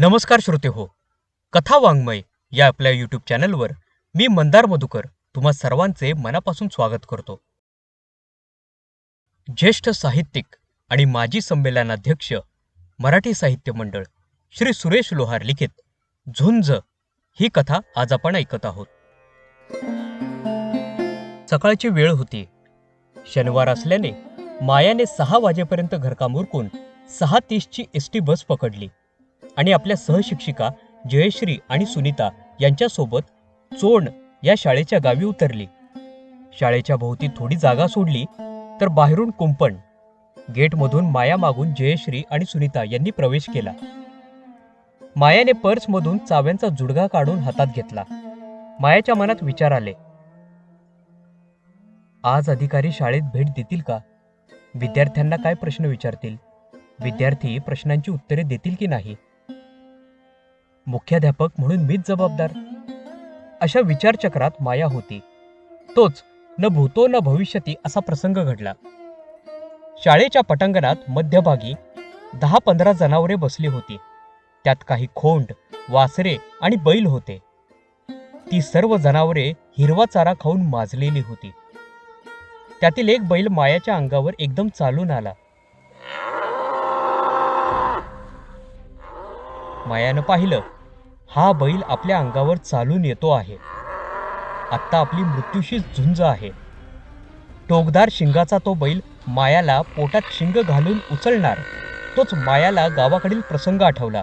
नमस्कार श्रोते हो कथा वाङ्मय या आपल्या यूट्यूब चॅनलवर मी मंदार मधुकर तुम्हा सर्वांचे मनापासून स्वागत करतो. ज्येष्ठ साहित्यिक आणि माजी संमेलनाध्यक्ष मराठी साहित्य मंडळ श्री सुरेश लोहार लिखित झुंज ही कथा आज आपण ऐकत आहोत. सकाळची वेळ होती. शनिवार असल्याने मायाने सहा वाजेपर्यंत घरकाम उरकून सहा तीसची एस टी बस पकडली. आणि आपल्या सहशिक्षिका जयश्री आणि सुनीता यांच्यासोबत चोण या शाळेच्या गावी उतरली. शाळेच्या भोवती थोडी जागा सोडली तर बाहेरून कुंपण. गेटमधून माया मागून जयश्री आणि सुनीता यांनी प्रवेश केला. मायाने पर्समधून चाव्यांचा जुडगा काढून हातात घेतला. मायाच्या मनात विचार आले. आज अधिकारी शाळेत भेट देतील का? विद्यार्थ्यांना काय प्रश्न विचारतील? विद्यार्थी प्रश्नांची उत्तरे देतील की नाही? मुख्याध्यापक म्हणून मीच जबाबदार. अशा विचारचक्रात माया होती. तोच न भूतो न भविष्यती असा प्रसंग घडला. शाळेच्या पटांगणात मध्यभागी दहा पंधरा जनावरे बसली होती. त्यात काही खोंड वासरे आणि बैल होते. ती सर्व जनावरे हिरवा चारा खाऊन माजलेली होती. त्यातील एक बैल मायाच्या अंगावर एकदम चालून आला. मायानं पाहिलं हा बैल आपल्या अंगावर चालून येतो आहे. आत्ता आपली मृत्यूशी झुंज आहे. टोकदार शिंगाचा तो बैल मायाला पोटात शिंग घालून उचलणार तोच मायाला गावाकडील प्रसंग आठवला.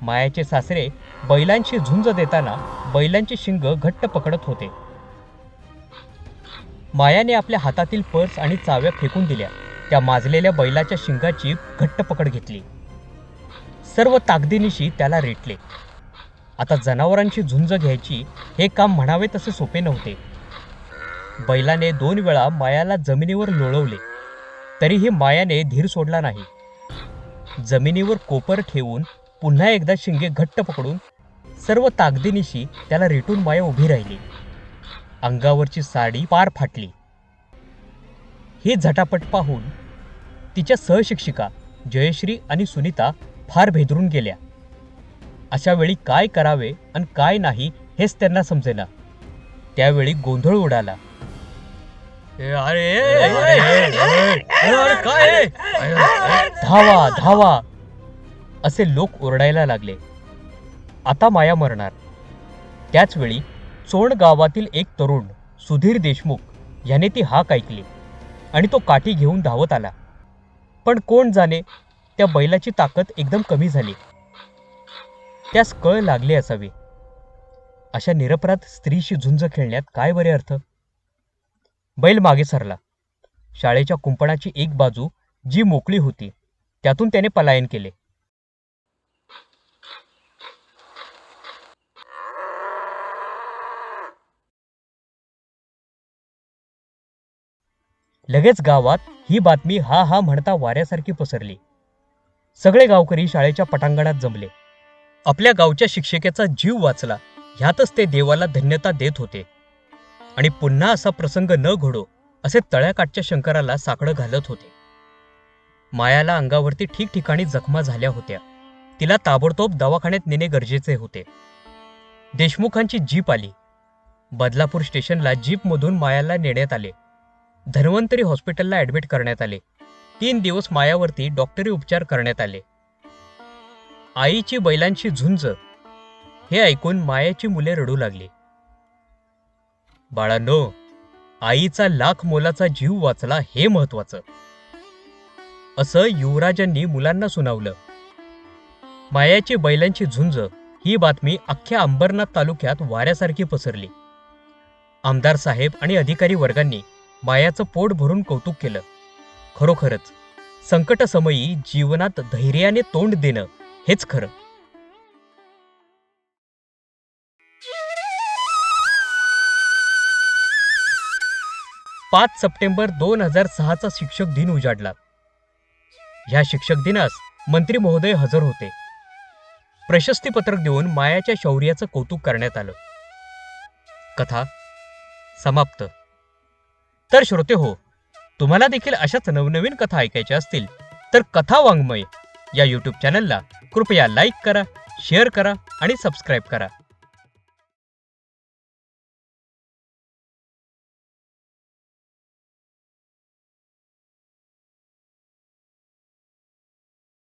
मायाचे सासरे बैलांशी झुंज देताना बैलांचे शिंग घट्ट पकडत होते. मायाने आपल्या हातातील पर्स आणि चाव्या फेकून दिल्या. त्या माजलेल्या बैलाच्या शिंगाची घट्ट पकड घेतली. सर्व ताकदीनिशी त्याला रेटले. आता जनावरांची झुंज घ्यायची हे काम म्हणावे तसे सोपे नव्हते. बैलाने दोन वेळा मायाला जमिनीवर लोळवले. तरीही मायाने धीर सोडला नाही. जमिनीवर कोपर ठेवून पुन्हा एकदा शिंगे घट्ट पकडून सर्व ताकदीनिशी त्याला रेटून माया उभी राहिली. अंगावरची साडी पार फाटली. हे झटापट पाहून तिच्या सहशिक्षिका जयश्री आणि सुनीता फार भेदरून गेल्या. अशा वेळी काय करावे आणि काय नाही हेच त्यांना समजेना. त्यावेळी गोंधळ उडाला. धावा धावा. असे लोक ओरडायला लागले. आता माया मरणार. त्याचवेळी चोण गावातील एक तरुण सुधीर देशमुख याने ती हाक ऐकली आणि तो काठी घेऊन धावत आला. पण कोण जाणे त्या बैलाची ताकद एकदम कमी झाली. त्यास कळ लागले असावे. अशा निरपराध स्त्रीशी झुंज खेळण्यात काय बरे अर्थ? बैल मागे सरला. शाळेच्या कुंपणाची एक बाजू जी मोकळी होती त्यातून त्याने पलायन केले. लगेच गावात ही बातमी हा हा म्हणता वाऱ्यासारखी पसरली. सगळे गावकरी शाळेच्या पटांगणात जमले. आपल्या गावच्या शिक्षिकेचा जीव वाचला. ह्यातच ते देवाला धन्यता देत होते. आणि पुन्हा असा प्रसंग न घडो असे तळ्याकाठच्या शंकराला साकडं घालत होते. मायाला अंगावरती ठिकठिकाणी जखमा झाल्या होत्या. तिला ताबडतोब दवाखान्यात नेणे गरजेचे होते. देशमुखांची जीप आली. बदलापूर स्टेशनला जीपमधून मायाला नेण्यात आले. धन्वंतरी हॉस्पिटलला ॲडमिट करण्यात आले. तीन दिवस मायावरती डॉक्टरी उपचार करण्यात आले. आईची बैलांची झुंज. हे ऐकून मायाची मुले रडू लागली. बाळांनो आईचा लाख मोलाचा जीव वाचला हे महत्वाचं असं युवराजांनी मुलांना सुनावलं. मायाची बैलांची झुंज ही बातमी अख्ख्या अंबरनाथ तालुक्यात वाऱ्यासारखी पसरली. आमदार साहेब आणि अधिकारी वर्गांनी मायाचं पोट भरून कौतुक केलं. खरोखरच संकटसमयी जीवनात धैर्याने तोंड देणं हेच खरं. पाच सप्टेंबर दोन हजार सहाचा शिक्षक दिन उजाडला. ह्या शिक्षक दिनास मंत्री महोदय हजर होते. प्रशस्तीपत्रक देऊन मायाच्या शौर्याचं कौतुक करण्यात आलं. कथा समाप्त. तर श्रोते हो तुम्हाला देखील अशाच नवनवीन कथा ऐकायच्या असतील तर कथा वाङ्मय या यूट्यूब चॅनलला कृपया लाईक करा शेअर करा आणि सबस्क्राईब करा.